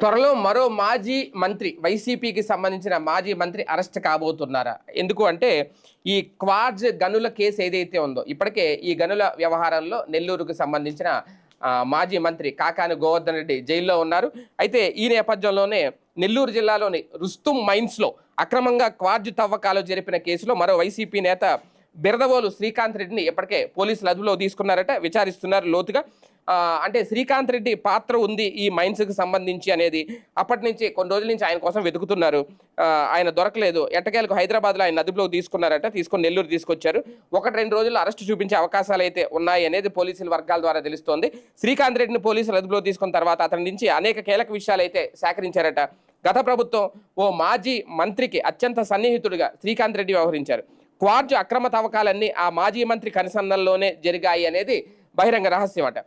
త్వరలో మరో మాజీ మంత్రి వైసీపీకి సంబంధించిన మాజీ మంత్రి అరెస్ట్ కాబోతున్నారా? ఎందుకు అంటే ఈ క్వార్జ్ గనుల కేసు ఏదైతే ఉందో ఇప్పటికే ఈ గనుల వ్యవహారంలో నెల్లూరుకు సంబంధించిన మాజీ మంత్రి కాకాని గోవర్ధన్ రెడ్డి జైల్లో ఉన్నారు. అయితే ఈ నేపథ్యంలోనే నెల్లూరు జిల్లాలోని రుస్తుం మైన్స్లో అక్రమంగా క్వార్జ్ తవ్వకాలు జరిపిన కేసులో మరో వైసీపీ నేత బిరదవోలు శ్రీకాంత్ రెడ్డిని ఇప్పటికే పోలీసులు అదుపులో తీసుకున్నారట విచారిస్తున్నారు లోతుగా. అంటే శ్రీకాంత్ రెడ్డి పాత్ర ఉంది ఈ మైన్స్కి సంబంధించి అనేది. అప్పటి నుంచి కొన్ని రోజుల నుంచి ఆయన కోసం వెతుకుతున్నారు. ఆయన దొరకలేదు. ఎట్టకేలకు హైదరాబాద్లో ఆయన అదుపులోకి తీసుకున్నారట తీసుకొని నెల్లూరు తీసుకొచ్చారు. ఒకటి రెండు రోజుల్లో అరెస్ట్ చూపించే అవకాశాలు అయితే ఉన్నాయి అనేది పోలీసుల వర్గాల ద్వారా తెలుస్తోంది. శ్రీకాంత్ రెడ్డిని పోలీసులు అదుపులో తీసుకున్న తర్వాత అతని నుంచి అనేక కీలక విషయాలు అయితే సేకరించారట. గత ప్రభుత్వం ఓ మాజీ మంత్రికి అత్యంత సన్నిహితుడిగా శ్రీకాంత్ రెడ్డి వ్యవహరించారు. క్వార్జ్ అక్రమ తవ్వకాలన్నీ ఆ మాజీ మంత్రి కనుసన్నల్లోనే జరిగాయి అనేది బహిరంగ రహస్యం అట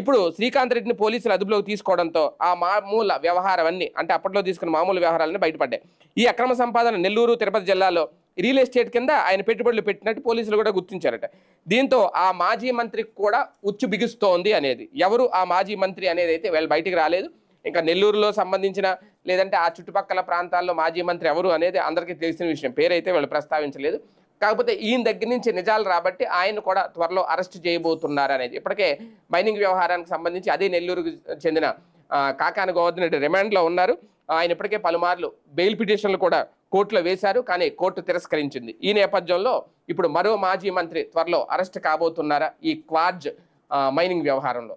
ఇప్పుడు శ్రీకాంత్ రెడ్డిని పోలీసులు అదుపులోకి తీసుకోవడంతో ఆ మామూలు వ్యవహారం అన్ని అంటే అప్పట్లో తీసుకున్న మామూలు వ్యవహారాలన్నీ బయటపడ్డాయి. ఈ అక్రమ సంపాదన నెల్లూరు తిరుపతి జిల్లాలో రియల్ ఎస్టేట్ కింద ఆయన పెట్టుబడులు పెట్టినట్టు పోలీసులు కూడా గుర్తించారట. దీంతో ఆ మాజీ మంత్రికి కూడా ఉచ్చు బిగుస్తోంది అనేది. ఎవరు ఆ మాజీ మంత్రి అనేది అయితే వీళ్ళు బయటికి రాలేదు. ఇంకా నెల్లూరులో సంబంధించిన లేదంటే ఆ చుట్టుపక్కల ప్రాంతాల్లో మాజీ మంత్రి ఎవరు అనేది అందరికీ తెలిసిన విషయం. పేరైతే వీళ్ళు ప్రస్తావించలేదు. కాకపోతే ఈయన దగ్గర నుంచి నిజాలు రాబట్టి ఆయన కూడా త్వరలో అరెస్ట్ చేయబోతున్నారు అనేది. ఇప్పటికే మైనింగ్ వ్యవహారానికి సంబంధించి అదే నెల్లూరుకు చెందిన కాకాన గోవర్ధన్ రెడ్డి రిమాండ్లో ఉన్నారు. ఆయన ఇప్పటికే పలుమార్లు బెయిల్ పిటిషన్లు కూడా కోర్టులో వేశారు కానీ కోర్టు తిరస్కరించింది. ఈ నేపథ్యంలో ఇప్పుడు మరో మాజీ మంత్రి త్వరలో అరెస్ట్ కాబోతున్నారా ఈ క్వార్జ్ మైనింగ్ వ్యవహారంలో?